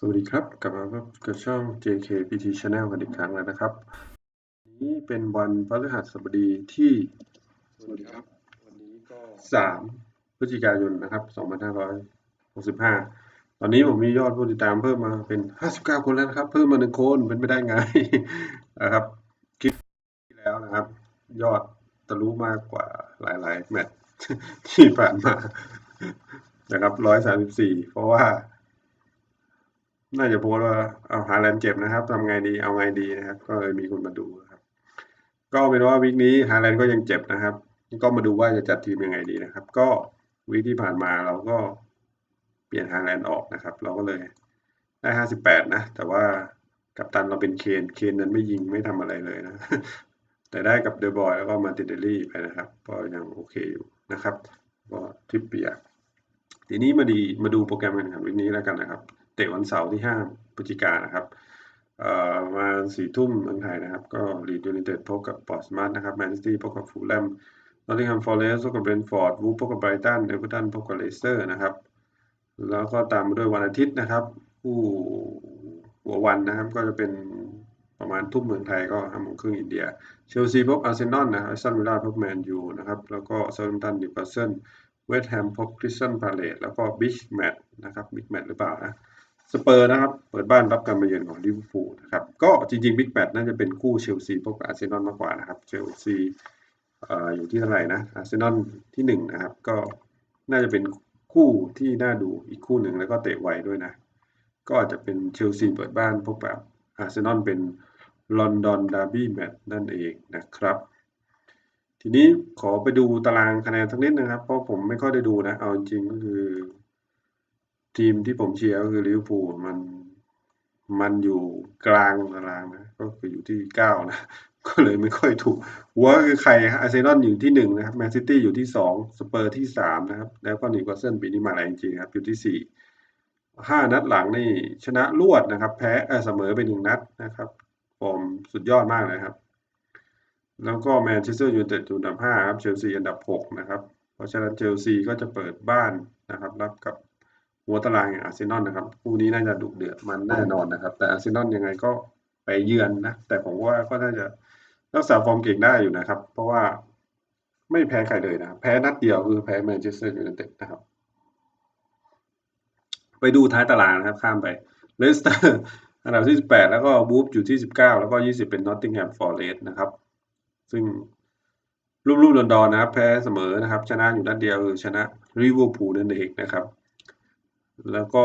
สวัสดีครับ กลับมาพบกับช่อง JKPT Channel กันอีกครั้งแล้วนะครับวันนี้เป็นวันพฤหัสบดีที่สวัสดีครับ วันนี้ก็3พฤศจิกายนนะครับ2565ตอนนี้ผมมียอดผู้ติดตามเพิ่มมาเป็น59คนแล้วนะครับ เพิ่มมาหนึ่งคนเป็นไปได้ไงนะครับคลิปที่แล้วนะครับ ยอดทะลุมากกว่าหลาย ๆ แมตช์ที่ผ่านมานะครับ134เพราะว่า น่าจะโพสว่าเอาฮาแลนด์เจ็บนะครับทำไงดีเอาไงดีนะครับ ก็เลยมีคนมาดูครับ ก็เป็นว่าวีคนี้ฮาแลนด์ก็ยังเจ็บนะครับ ก็มาดูว่าจะจัดทีมยังไงดีนะครับ ก็วีคที่ผ่านมาเราก็เปลี่ยนฮาแลนด์ออกนะครับ เราก็เลยได้ห้าสิบแปดนะ แต่ว่ากัปตันเราเป็นเคนเคนนั้นไม่ยิงไม่ทำอะไรเลยนะ แต่ได้กับเดอะบอยแล้วก็มาติเดลี่ไปนะครับก็ยังโอเคอยู่นะครับ ก็ทิปเปียทีนี้มาดีมาดูโปรแกรมการแข่งขันวีคนี้แล้วกันนะครับ เตะวันเสาร์ที่5พฤศจิกายนนะครับเอ่อมาสี่ทุ่มเมืองไทยนะครับ ก็ลีดยู i นเต็ดพบกับปอร์สมาร์ทนะครับแมนซิตี้พบกับฟูลแลมนอตติงแฮมฟอร์เรสต์พบกับเบรนฟอร์ดวูฟพบกับไบรตันเอเวอร์ตันพบกับเลสเตอร์นะครับ แล้วก็ตามมาด้วยวันอาทิตย์นะครับผู้หัววันนะครับ ก็จะเป็นประมาณทุ่มเมืองไทยก็ห้าโมงครึ่งอินเดีย เชลซีพบอาร์เซนอลนะครับซันวิลล่าพบแมนยูนะครับ แล้วก็เซาท์แฮมตันนิวคาสเซิลเวสต์แฮมพบคริสตัลพาเลตแล้วก็บิ๊กแมตช์นะครับบิ๊กแมตช์หรือเปล่านะ สเปอร์นะครับ เปิดบ้านรับการมาเยือนของลิเวอร์พูลนะครับ ก็จริงๆบิ๊กแมตช์น่าจะเป็นคู่เชลซีพบกับอาร์เซนอลมากกว่านะครับ เชลซีอยู่ที่เท่าไหร่นะอาร์เซนอลที่หนึ่งนะครับ ก็น่าจะเป็นคู่ที่น่าดูอีกคู่หนึ่งแล้วก็เตะไวด้วยนะ ก็อาจจะเป็นเชลซีเปิดบ้านพบกับอาร์เซนอลเป็นลอนดอนดาร์บี้แมตช์นั่นเองนะครับ ทีนี้ขอไปดูตารางคะแนนสักนิดนะครับ เพราะผมไม่ค่อยได้ดูนะ เอาจริงก็คือ ทีมที่ผมเชียร์ก็คือลิเวอร์พูลมันมันอยู่กลางตารางนะ ก็คืออยู่ที่เก้านะ ก็เลยไม่ค่อยถูกหัวคือใครอาร์เซนอลอยู่ที่หนึ่งนะครับแมนซิตี้อยู่ที่สองสเปอร์ที่สามนะครับ แล้วก็นิวคาสเซิลปีนี้มาแรงจริงครับ อยู่ที่สี่ห้านัดหลังนี่ชนะรวดนะครับ แพ้เออเสมอไปหนึ่งนัดนะครับฟอร์มสุดยอดมากเลยครับ แล้วก็แมนเชสเตอร์ยูไนเต็ดอยู่อันดับห้าครับเชลซีอันดับหกนะครับ เพราะฉะนั้นเชลซีก็จะเปิดบ้านนะครับ รับกับ หัวตารางอย่างอาร์เซนอลนะครับคู่นี้น่าจะดุเดือดมันแน่นอนนะครับ แต่อาร์เซนอลยังไงก็ไปเยือนนะ แต่ผมว่าก็น่าจะรักษาฟอร์มเก่งได้อยู่นะครับ เพราะว่าไม่แพ้ใครเลยนะแพ้นัดเดียวคือแพ้แมนเชสเตอร์ยูไนเต็ดนะครับ ไปดูท้ายตารางนะครับ ข้ามไปเลสเตอร์อันดับที่ 18 แล้วก็บูฟอยู่ที่ 19 แล้วก็ 20 เป็นนอตติงแฮมฟอร์เรสต์นะครับ ซึ่งรูปๆดอนๆนะครับ แพ้เสมอนะครับ ชนะอยู่นัดเดียวคือชนะลิเวอร์พูลนั่นเองนะครับ แล้วก็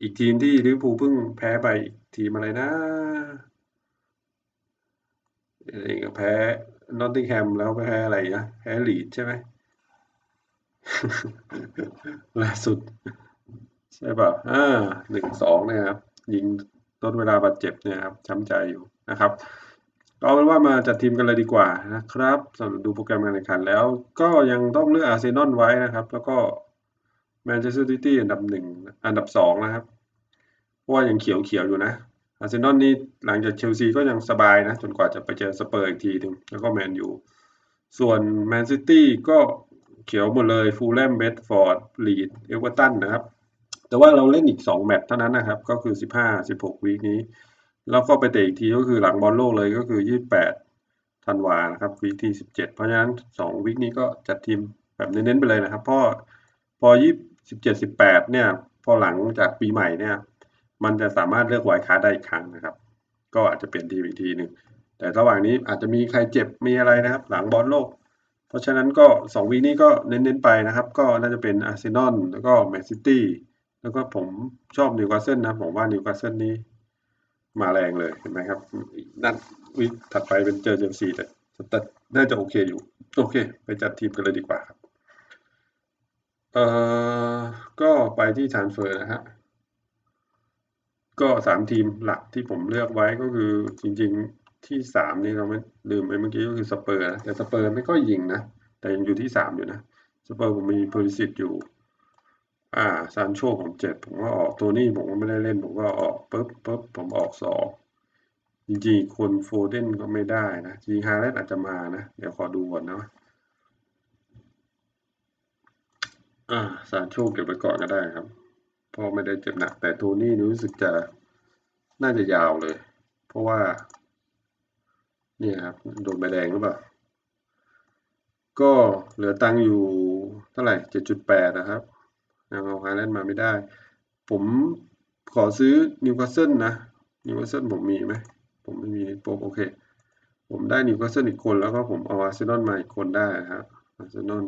อีกทีมที่ลิเวอร์พูลเพิ่งแพ้ไปทีมอะไรนะเองก็แพ้นอตติงแฮมแล้วแพ้อะไรนะแพ้ลีดใช่ไหมล่าสุด ใช่ป่ะอ่าหนึ่งสองเนี่ยครับ ยิงลดเวลาบาดเจ็บเนี่ยครับช้ำใจอยู่นะครับเอาเป็นว่ามาจัดทีมกันเลยดีกว่านะครับสำหรับดูโปรแกรมการแข่งขันแล้ว ก็ยังต้องเลือกอาร์เซนอลไว้นะครับ แล้วก็ แมนเชสเตอร์ซิตี้อันดับหนึ่งอันดับสองนะครับ เพราะว่ายังเขียวเขียวอยู่นะอาร์เซนอลนี่หลังจากเชลซีก็ยังสบายนะ จนกว่าจะไปเจอสเปอร์อีกทีหนึ่งแล้วก็แมนยูส่วนแมนซิตี้ก็เขียวหมดเลยฟูลแลมเบดฟอร์ดลีดเอเวอร์ตันนะครับ แต่ว่าเราเล่นอีกสองแมตช์เท่านั้นนะครับ ก็คือสิบห้าสิบหกวีคนี้ แล้วก็ไปเตะอีกทีก็คือหลังบอลโลกเลยก็คือยี่สิบแปดธันวานะครับวีคที่สิบเจ็ดเพราะฉะนั้นสองวีคนี้ก็จัดทีมแบบเน้นๆไปเลยนะครับเพราะพอ ยี่สิบเจ็ดสิบแปดเนี่ยพอหลังจากปีใหม่เนี่ยมันจะสามารถเลือกไวท์กาได้อีกครั้งนะครับ ก็อาจจะเปลี่ยนทีมอีกทีหนึ่งแต่ระหว่างนี้อาจจะมีใครเจ็บมีอะไรนะครับ หลังบอลโลก เพราะฉะนั้นก็สองวีนี้ก็เน้นๆไปนะครับ ก็น่าจะเป็นอาร์เซนอลแล้วก็แมนซิตี้แล้วก็ผมชอบนิวคาสเซิลนะผมว่านิวคาสเซิลนี้มาแรงเลยเห็นไหมครับนัดวิถัดไปเป็นเจอเชลซีแต่แต่น่าจะโอเคอยู่ โอเค ไปจัดทีมกันเลยดีกว่าครับ เอ่อก็ไปที่ทรานเฟอร์นะฮะก็สามทีมหลักที่ผมเลือกไว้ก็คือจริงๆที่สามนี่เราไม่ลืมไปเมื่อกี้ก็คือสเปอร์นะแต่สเปอร์ไม่ก็ยิงนะ แต่ยังอยู่ที่สามอยู่นะสเปอร์ผมมีพอริสิตอยู่ อ่าซานโชผมเจ็บผมก็ออกตัวนี้ผมก็ไม่ได้เล่นผมก็ออกปุ๊บปุ๊บผมออกสองจริงๆคนโฟเดนก็ไม่ได้นะจริงฮาเลตอาจจะมานะ เดี๋ยวขอดูก่อนนะ อ่าซานโชเก็บไว้ก่อนก็ได้ครับเพราะไม่ได้เจ็บหนัก แต่โทนี่นี่รู้สึกจะน่าจะยาวเลย เพราะว่า เนี่ยครับ โดนใบแดงหรือเปล่า ก็เหลือตังอยู่เท่าไหร่เจ็ดจุดแปดนะครับยังเอาฮาแลนด์มาไม่ได้ ผมขอซื้อนิวคาสเซิลนะนิวคาสเซิลผมมีไหม ผมไม่มีโป๊โอเค ผมได้นิวคาสเซิลอีกคนแล้วก็ผมเอาอาร์เซนอลมาอีกคนได้ครับอาร์เซนอล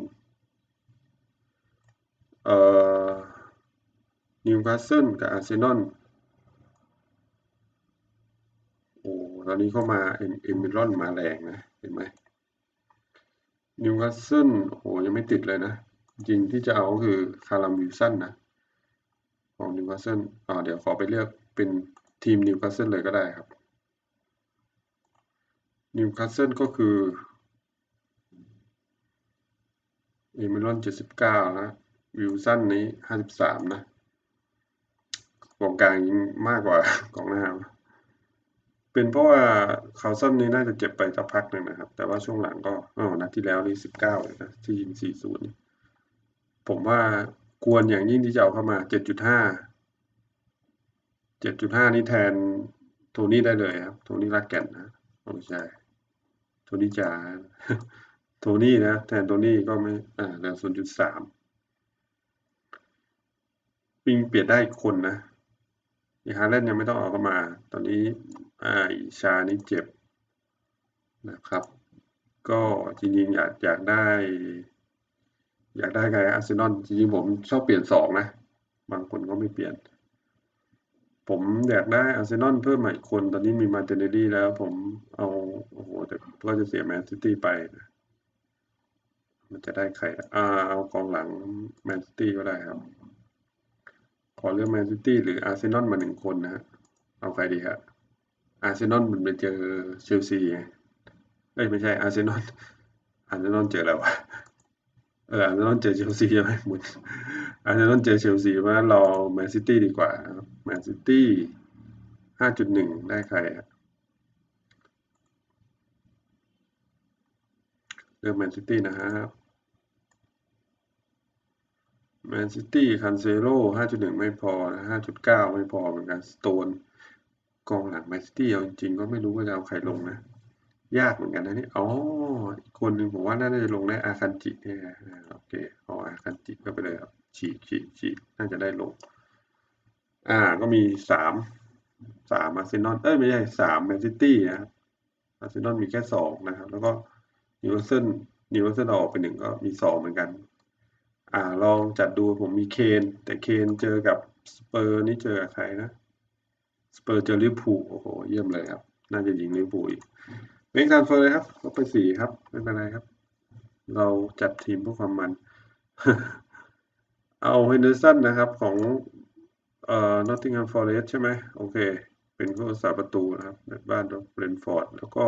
นิวคาสเซิลกับอาร์เซนอลโอ้ตอนนี้เข้ามาเอ็มเอมิรอนมาแรงนะ เห็นไหมนิวคาสเซิลโอ้โหยังไม่ติดเลยนะ จริงที่จะเอาคือคารามิลสันนะ ของนิวคาสเซิลอ่าเดี๋ยวขอไปเลือกเป็นทีมนิวคาสเซิลเลยก็ได้ครับนิวคาสเซิลก็คือเอมิรอนเจ็ดสิบเก้านะ วิลสันนี้ห้าสิบสามนะกองกลางยิงมากกว่ากองหน้า เป็นเพราะว่าคาสันนี้น่าจะเจ็บไปสักพักหนึ่งนะครับ แต่ว่าช่วงหลังก็อ๋อนัดที่แล้วนี่สิบเก้าเลยนะที่ยิงสี่ศูนย์ผมว่าควรอย่างยิ่งที่จะเอาเข้ามาเจ็ดจุดห้าเจ็ดจุดห้านี่แทนโทนี่ได้เลยครับ โทนี่รักแก่นนะโอ้ใช่โทนี่จ๋าโทนี่นะ แทนโทนี่ก็ไม่อ่าเหลือศูนย์จุดสาม ปิงเปลี่ยนได้อีกคนนะอีฮาร์เลนยังไม่ต้องออกเข้ามา ตอนนี้อ่าอิชานี่เจ็บนะครับ ก็จริงๆอยากอยากได้ อยากได้ไงอาร์เซนอลจริงๆผมชอบเปลี่ยนสองนะ บางคนก็ไม่เปลี่ยน ผมอยากได้อาร์เซนอลเพิ่มมาอีกคน ตอนนี้มีมาเตเนลลี่แล้ว ผมเอาโอ้โหแต่ก็จะเสียแมนซิตี้ไปนะมันจะได้ใครอ่าเอากองหลังแมนซิตี้ก็ได้ครับ ขอเลือกแมนซิตี้หรืออาร์เซนอลมาหนึ่งคนนะฮะ เอาใครดีครับอาร์เซนอลมันไปเจอเชลซีไงเอ้ยไม่ใช่อาร์เซนอลอาร์เซนอลเจอแล้ววะเอออาร์เซนอลเจอเชลซีใช่ไหมหมุนอาร์เซนอลเจอเชลซีเพราราแมนซิตี้ดีกว่าแมนซิตี้ห้าจุดหนึ่งได้ใครครับเลือกแมนซิตี้นะครับ แมนซิตี้คันเซโร่ห้าจุดหนึ่งไม่พอห้าจุดเก้าไม่พอเหมือนกันสโตนกองหลังแมนซิตี้เอาจริงๆก็ไม่รู้ว่าจะเอาใครลงนะ ยากเหมือนกันนะนี่อ๋ออีกคนหนึ่งผมว่าน่าจะลงได้อาคันจิเนี่ยโอเคเอาอาคันจิก็ไปเลยครับฉีกฉีกฉีกน่าจะได้ลง อ่าก็มีสามสามอาร์เซนอลเอ้ยไม่ใช่สามแมนซิตี้นะครับอาร์เซนอลมีแค่สองนะครับ แล้วก็นิวคาสเซิลนิวคาสเซิลออกไปหนึ่งก็มีสองเหมือนกัน อ่าลองจัดดูผมมีเคน แต่เคนเจอกับสเปอร์นี่เจอกับใครนะสเปอร์เจอลิพูโอ้โหเยี่ยมเลยครับ น่าจะยิงลิเวอร์พูอีกเมกซันเฟอร์เลยครับก็ไปสี่ครับ ไม่เป็นไรครับ เราจัดทีมเพื่อความมัน เอาเฮนเดอร์สันนะครับของเอ่อนอตติงแฮมฟอร์เรสใช่ไหมโอเค เป็นผู้รักษาประตูนะครับบ้านเบรนฟอร์ดแล้วก็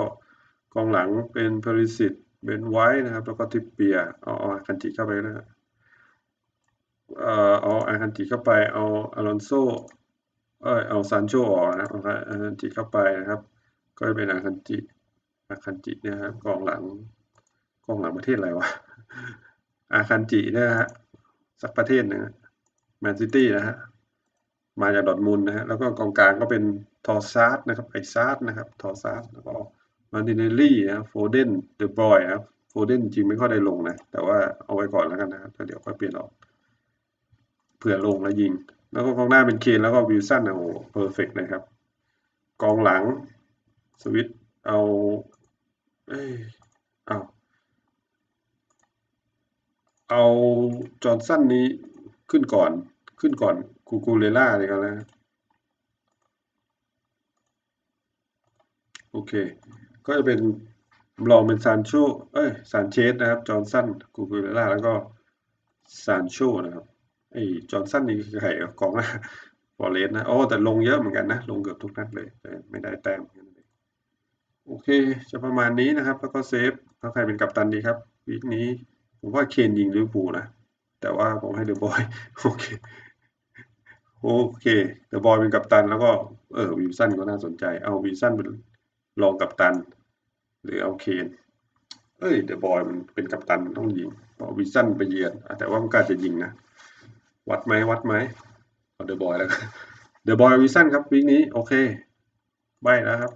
กองหลังเป็นเพริสิตเบนไว้นะครับ แล้วก็ทิปเปียเอาเออาคันจิเข้าไปนะ เอ่อเอาอาคันจิเข้าไปเอาอลอนโซเออเอาซานโชออกนะครับเอาอาคันจิเข้าไปนะครับ ก็จะเป็นอาคันจิอาคันจินี่ยครับกองหลังกองหลังประเทศอะไรวะอาคันจินี่ยฮะสักประเทศหนึ่งแมนซิตี้นะฮะมาจากดอทมุนนะฮะแล้วก็กองกลางก็เป็นทอร์ซาร์ดนะครับไอซาร์ดนะครับทอร์ซาร์ดแล้วก็มาร์ติเนลลี่นะโฟเดนเดอะบอยครับโฟเดนจริงไม่ค่อยได้ลงนะ แต่ว่าเอาไว้ก่อนแล้วกันนะครับแล้วเดี๋ยวค่อยเปลี่ยนออก เผื่อลงแล้วยิง แล้วก็กองหน้าเป็นเคนแล้วก็วิลสันนะโอ้เพอร์เฟกเลยครับ กองหลังสวิตเอาเอ้เอาเอาจอร์นสันนี้ขึ้นก่อนขึ้นก่อนคูคูเลล่าเลยกันแล้วโอเค ก็จะเป็นลองเป็นซานโชเอ้ยซานเชสนะครับ จอร์นสันคูคูเลล่าแล้วก็ซานโชนะครับ ไอ้จอร์นสันนี่คือใครกองหน้าฟอเรสนะโอ้แต่ลงเยอะเหมือนกันนะ ลงเกือบทุกนัดเลยแต่ไม่ได้แต้มโอเค จะประมาณนี้นะครับ แล้วก็เซฟแล้วใครเป็นกัปตันดีครับวีคนี้ ผมว่าเคนยิงลิเวอร์พูลนะ แต่ว่าผมให้เดอะบอยโอเคโอเคเดอะบอยเป็นกัปตันแล้วก็เออวิลสันก็น่าสนใจ เอาวิลสันเป็นรองกัปตัน หรือเอาเคนเอ้ยเดอะบอยมันเป็นกัปตันต้องยิงเพราะวิลสันไปเยือนแต่ว่ามันกล้าจะยิงนะ วัดไหมวัดไหมเดอะบอยแล้วเดอะบอยวิชั่นครับวีคนี้โอเคใบแล้วครับ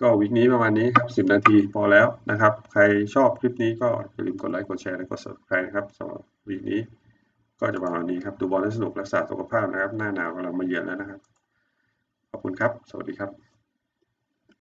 ก็วีคนี้ประมาณนี้ครับสิบนาทีพอแล้วนะครับ ใครชอบคลิปนี้ก็อย่าลืมกดไลค์กดแชร์และกด subscribe นะครับสำหรับวีคนี้ก็จะประมาณนี้ครับ ดูบอลให้สนุกรักษาสุขภาพนะครับ หน้าหนาวกำลังมาเยือนแล้วนะครับ ขอบคุณครับ สวัสดีครับ